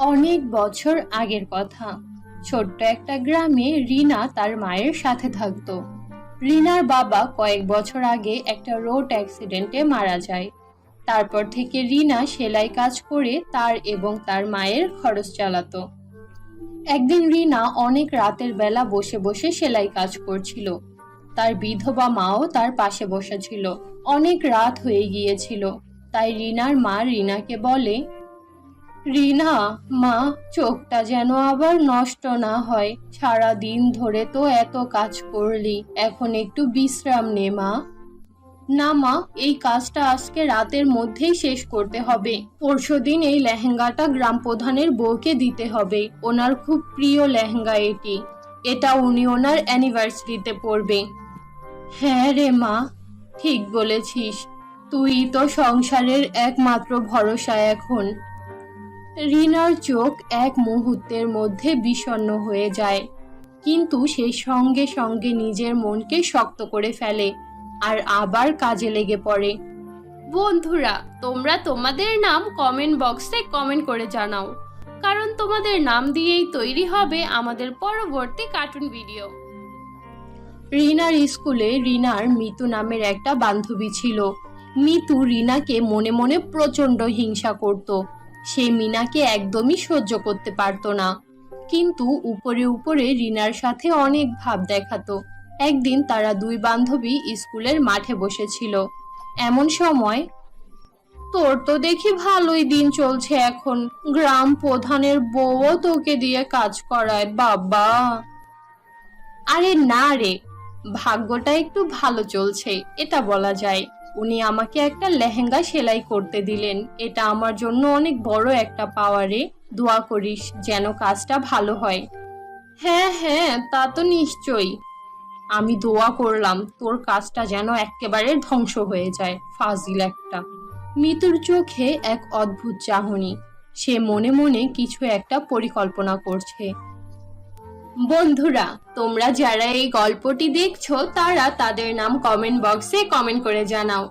অনেক বছর আগের কথা। ছোট্ট একটা গ্রামে রিনা তার মায়ের সাথে থাকতো। রিনার বাবা কয়েক বছর আগে একটা রোড অ্যাক্সিডেন্টে মারা যায়। তারপর থেকে রিনা সেলাই কাজ করে তার এবং তার মায়ের খরচ চালাতো। একদিন রিনা অনেক রাতের বেলা বসে বসে সেলাই কাজ করছিল। তার বিধবা মাও তার পাশে বসেছিল। অনেক রাত হয়ে গিয়েছিল। তাই রিনার মা রিনাকে বলে রিনা, মা, চোখটা যেন আবার নষ্ট না হয়। সারা দিন ধরে তো এত কাজ করলি, এখন একটু বিশ্রাম নে, মা। না, মা, এই কাজটা আজকে রাতের মধ্যেই শেষ করতে হবে। পরশুদিন এই লেহেঙ্গাটা গ্রাম প্রধানের বউকে দিতে হবে। ওনার খুব প্রিয় লেহেঙ্গা এটি। এটা উনি ওনার অ্যানিভার্সারিতে পরবে। হ্যাঁ রে, মা, ঠিক বলেছিস। তুই তো সংসারের একমাত্র ভরসা এখন। রিনার চোখ এক মুহূর্তের মধ্যে বিষণ্ণ হয়ে যায়। কিন্তু সে সঙ্গে সঙ্গে নিজের মনকে শক্ত করে ফেলে আর আবার কাজে লেগে পড়ে। বন্ধুরা, তোমরা তোমাদের নাম কমেন্ট বক্সে কমেন্ট করে জানাও, কারণ তোমাদের নাম দিয়েই তৈরি হবে আমাদের পরবর্তী কার্টুন ভিডিও রিনার স্কুলে রিনার মিতু নামের একটা বান্ধবী ছিল। মিতু রিনাকে মনে মনে প্রচণ্ড হিংসা করত। সে মিনাকে একদমই সহ্য করতে পারতো না। কিন্তু উপরে উপরে রিনার সাথে অনেক ভাব দেখাতো। একদিন তারা দুই বান্ধবী স্কুলের মাঠে বসেছিল। এমন সময়, তোর তো দেখি ভালোই দিন চলছে এখন। গ্রাম প্রধানের বউও তোকে দিয়ে কাজ করায়, বাবা। আরে না রে, ভাগ্যটা একটু ভালো চলছে, এটা বলা যায়। উনি আমাকে একটা লেহেঙ্গা সেলাই করতে দিলেন। এটা আমার জন্য অনেক বড় একটা পাওয়ারে দোয়া করিস যেন কাজটা ভালো হয়। হ্যাঁ হ্যাঁ তা তো নিশ্চয়ই। আমি দোয়া করলাম, তোর কাজটা যেন একেবারে ধ্বংস হয়ে যায়, ফাজিল একটা। মিতুর চোখে এক অদ্ভুত চাহনি। সে মনে মনে কিছু একটা পরিকল্পনা করছে। বন্ধুরা, তোমরা যারা এই গল্পটি দেখছ, তারা তাদের নাম কমেন্ট বক্সে কমেন্ট করে জানাও।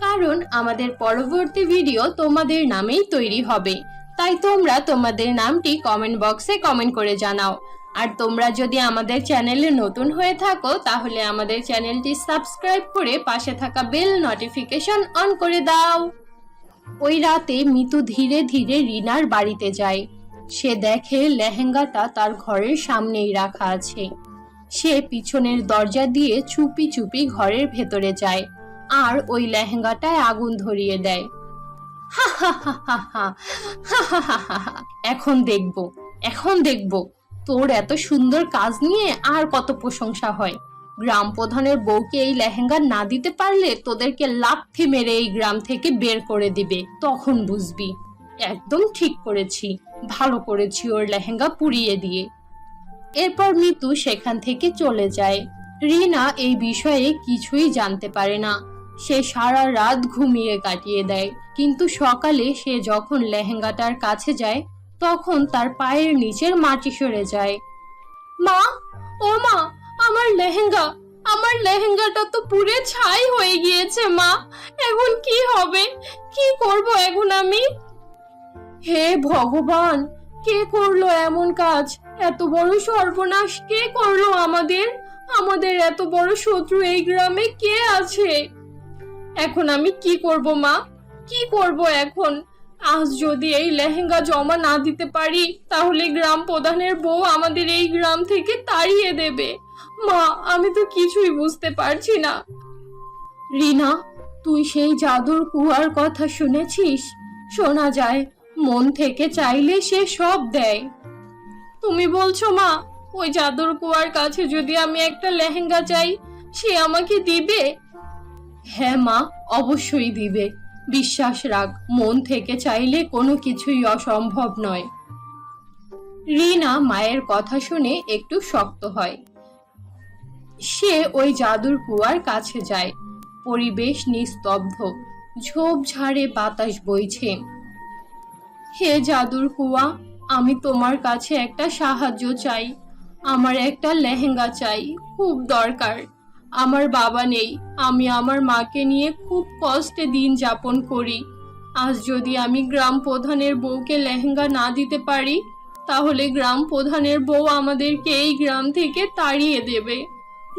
কারণ আমাদের পরবর্তী ভিডিও তোমাদের নামেই তৈরি হবে। তাই তোমরা তোমাদের নামটি কমেন্ট বক্সে কমেন্ট করে জানাও। আর তোমরা যদি আমাদের চ্যানেলে নতুন হয়ে থাকো, তাহলে আমাদের চ্যানেলটি সাবস্ক্রাইব করে পাশে থাকা বেল নোটিফিকেশন অন করে দাও। ওই রাতে মিতু ধীরে ধীরে রিনার বাড়িতে যায়। সে দেখে লেহেঙ্গাটা তার ঘরের সামনেই রাখা আছে। সে পিছনের দরজা দিয়ে চুপি চুপি ঘরের ভেতরে যায় আর ওই লেহেঙ্গাটায় আগুন ধরিয়ে দেয়। এখন দেখব এখন দেখব। তোর এত সুন্দর কাজ নিয়ে আর কত প্রশংসা হয়। গ্রাম প্রধানের বউকে এই লেহেঙ্গা না দিতে পারলে তোদেরকে লাফি মেরে এই গ্রাম থেকে বের করে দিবে, তখন বুঝবি। একদম ঠিক করেছি। ভালো করেছি ওর লেহেঙ্গা পুড়িয়ে দিয়ে। এরপর মিতু সেখান থেকে চলে যায়। রিনা এই বিষয়ে কিছুই জানতে পারে না। সে সারা রাত ঘুমিয়ে কাটিয়ে দেয়। কিন্তু সকালে সে যখন লেহেঙ্গাটার কাছে যায়, তখন তার পায়ের নিচের মাটি সরে যায়। মা, ও মা, আমার লেহেঙ্গা, আমার লেহেঙ্গাটা তো পুরে ছাই হয়ে গিয়েছে মা। এখন কি হবে? কি করব এখন আমি? হে ভগবান, কে করল এমন কাজ? এত বড় সর্বনাশ কে করল আমাদের? আমাদের এত বড় শত্রু এই গ্রামে কে আছে? এখন আমি কি করব, মা? কি করব এখন? আজ যদি এই লেহেঙ্গা জমা না দিতে পারি, তাহলে গ্রাম প্রধানের বউ আমাদের এই গ্রাম থেকে তাড়িয়ে দেবে। মা, আমি তো কিছুই বুঝতে পারছি না। রিনা, তুই সেই জাদুর কুয়ার কথা শুনেছিস? শোনা যায় মন থেকে চাইলে সে সব দেয়। তুমি বলছো, মা, ওই জাদুর কুয়ার কাছে যদি আমি একটা লেহেঙ্গা চাই, সে আমাকে দিবে? হ্যাঁ মা, অবশ্যই দিবে। বিশ্বাস রাখ, মন থেকে চাইলে কোনো কিছুই অসম্ভব নয়। রিনা মায়ের কথা শুনে একটু শক্ত হয়। সে ওই জাদুর কুয়ার কাছে যায়। পরিবেশ নিস্তব্ধ। ঝোপঝাড়ে বাতাস বইছে। হে জাদুর কুয়া, আমি তোমার কাছে একটা সাহায্য চাই। আমার একটা লেহেঙ্গা চাই, খুব দরকার। আমার বাবা নেই, আমি আমার মাকে নিয়ে খুব কষ্টে দিন যাপন করি। আজ যদি আমি গ্রাম প্রধানের বউকে লেহেঙ্গা না দিতে পারি, তাহলে গ্রাম প্রধানের বউ আমাদেরকে এই গ্রাম থেকে তাড়িয়ে দেবে।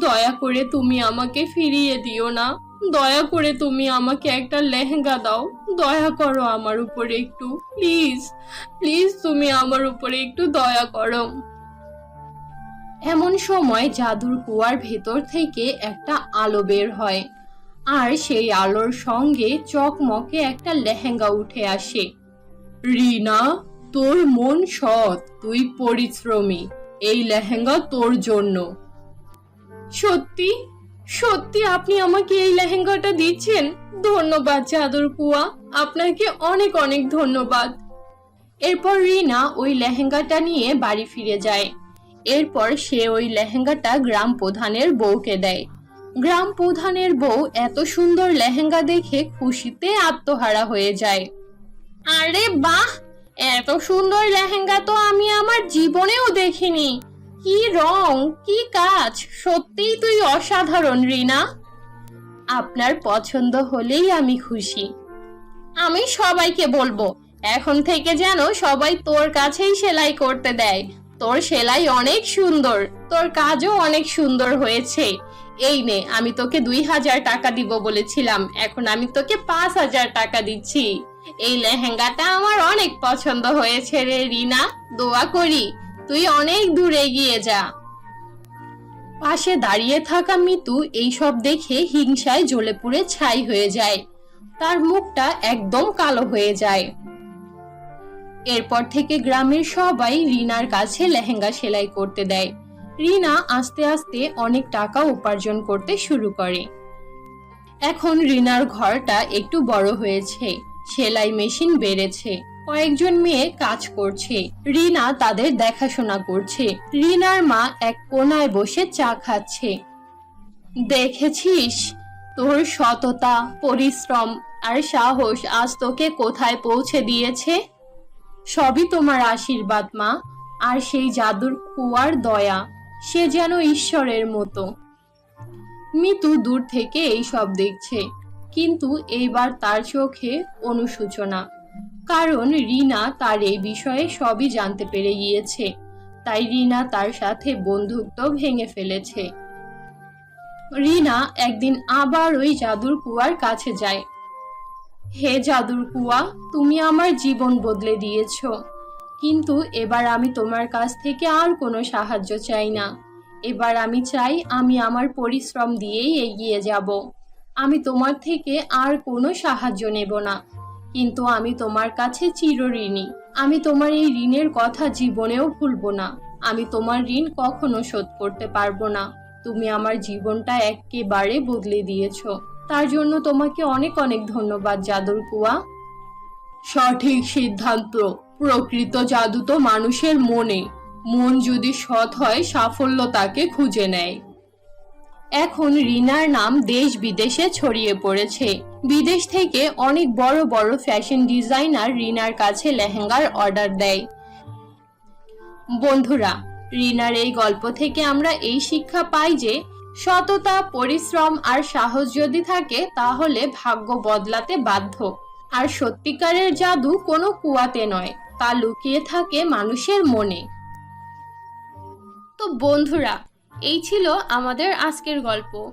দয়া করে তুমি আমাকে ফিরিয়ে দিও না। দয়া করে তুমি আমাকে একটা লেহেঙ্গা দাও। দয়া করো আমার উপরে একটু। প্লিজ প্লিজ তুমি আমার উপরে একটু দয়া করো। এমন সময় জাদুর কুয়ার ভেতর থেকে একটা আলো বের হয়। আর সেই আলোর সঙ্গে চকমকে একটা লেহেঙ্গা উঠে আসে। রিনা, তোর মন সৎ, তুই পরিশ্রমী। এই লেহেঙ্গা তোর জন্য। সত্যি? সত্যি আপনি আমাকে এই লেহেঙ্গাটা দিচ্ছেন? ধন্যবাদ চাদর কুয়া। আপনাকে অনেক অনেক ধন্যবাদ। এরপর রিনা ওই লেহেঙ্গাটা নিয়ে বাড়ি ফিরে যায়। এরপর সে ওই লেহেঙ্গাটা গ্রাম প্রধানের বউকে দেয়। গ্রাম প্রধানের বউ এত সুন্দর লেহেঙ্গা দেখে খুশিতে আত্মহারা হয়ে যায়। আরে বাহ! এত সুন্দর লেহেঙ্গা তো আমি আমার জীবনেও দেখিনি। কি রং, কি কাজ? সত্যিই তুই অসাধারণ, রিনা। আপনার পছন্দ হলেই আমি খুশি। আমি সবাইকে বলব, এখন থেকে যেন সবাই তোর কাছেই সেলাই করতে দেয়। তোর সেলাই অনেক সুন্দর, তোর কাজও অনেক সুন্দর হয়েছে। এই নে, আমি তোকে দুই হাজার টাকা দিব বলেছিলাম, এখন আমি তোকে পাঁচ হাজার টাকা দিচ্ছি। এই লেহেঙ্গাটা আমার অনেক পছন্দ হয়েছে রে, রিনা, দোয়া করি। তুই অনেক দূরে গিয়ে যা। পাশে দাঁড়িয়ে থাকা মিতু এইসব দেখে হিংসায় জ্বলে পুড়ে ছাই হয়ে যায়। তার মুখটা একদম কালো হয়ে যায়। এরপর থেকে গ্রামের সবাই রিনার কাছে লেহেঙ্গা সেলাই করতে দেয়। রিনা আস্তে আস্তে অনেক টাকা উপার্জন করতে শুরু করে। এখন রিনার ঘরটা একটু বড় হয়েছে, সেলাই মেশিন বেড়েছে। কয়েকজন মেয়ে কাজ করছে। রিনা তাদের দেখাশোনা করছে। রিনার মা এক কোনায় বসে চা খাচ্ছে। দেখেছিস? তোর সততা, পরিশ্রম আর সাহস আজ তোকে কোথায় পৌঁছে দিয়েছে? সবই তোমার আশীর্বাদ, মা। আর সেই জাদুর কুয়ার দয়া, সে যেন ঈশ্বরের মতো। মিতু দূর থেকে এই সব দেখছে, কিন্তু এইবার তার চোখে অনুশোচনা। কারণ রিনা তার এই বিষয়ে সবই জানতে পেরে গিয়েছে। তাই রিনা তার সাথে বন্ধুত্ব ভেঙে ফেলেছে। রিনা একদিন আবার ওই জাদুর কুয়ার কাছে যায়। হে জাদুর কুয়া, তুমি আমার জীবন বদলে দিয়েছ। কিন্তু এবার আমি তোমার কাছ থেকে আর কোনো সাহায্য চাই না। এবার আমি চাই আমি আমার পরিশ্রম দিয়েই এগিয়ে যাব। আমি তোমার থেকে আর কোনো সাহায্য নেব না। কিন্তু আমি তোমার কাছে চিরঋণী আমি তোমার এই ঋণের কথা জীবনেও ভুলবো না। আমি তোমার ঋণ কখনো শোধ করতে পারব না। তুমি আমার জীবনটা একেবারে বদলে দিয়েছ। তার জন্য তোমাকে অনেক অনেক ধন্যবাদ, জাদুর কুয়া। সঠিক সিদ্ধান্ত। প্রকৃত জাদু তো মানুষের মনে। মন যদি সৎ হয়, সাফল্য তাকে খুঁজে নেয়। এখন রিনার নাম দেশ বিদেশে ছড়িয়ে পড়েছে। বিদেশ থেকে অনেক বড় বড় ফ্যাশন ডিজাইনার রিনার কাছে লেহেঙ্গার অর্ডার দেয়। বন্ধুরা, রিনার এই গল্প থেকে আমরা এই শিক্ষা পাই যে, সততা, পরিশ্রম আর সাহস যদি থাকে, তাহলে ভাগ্য বদলাতে বাধ্য। আর সত্যিকারের জাদু কোনো কুয়াতে নয়, তা লুকিয়ে থাকে মানুষের মনে। তো বন্ধুরা, এই ছিল আমাদের আজকের গল্প।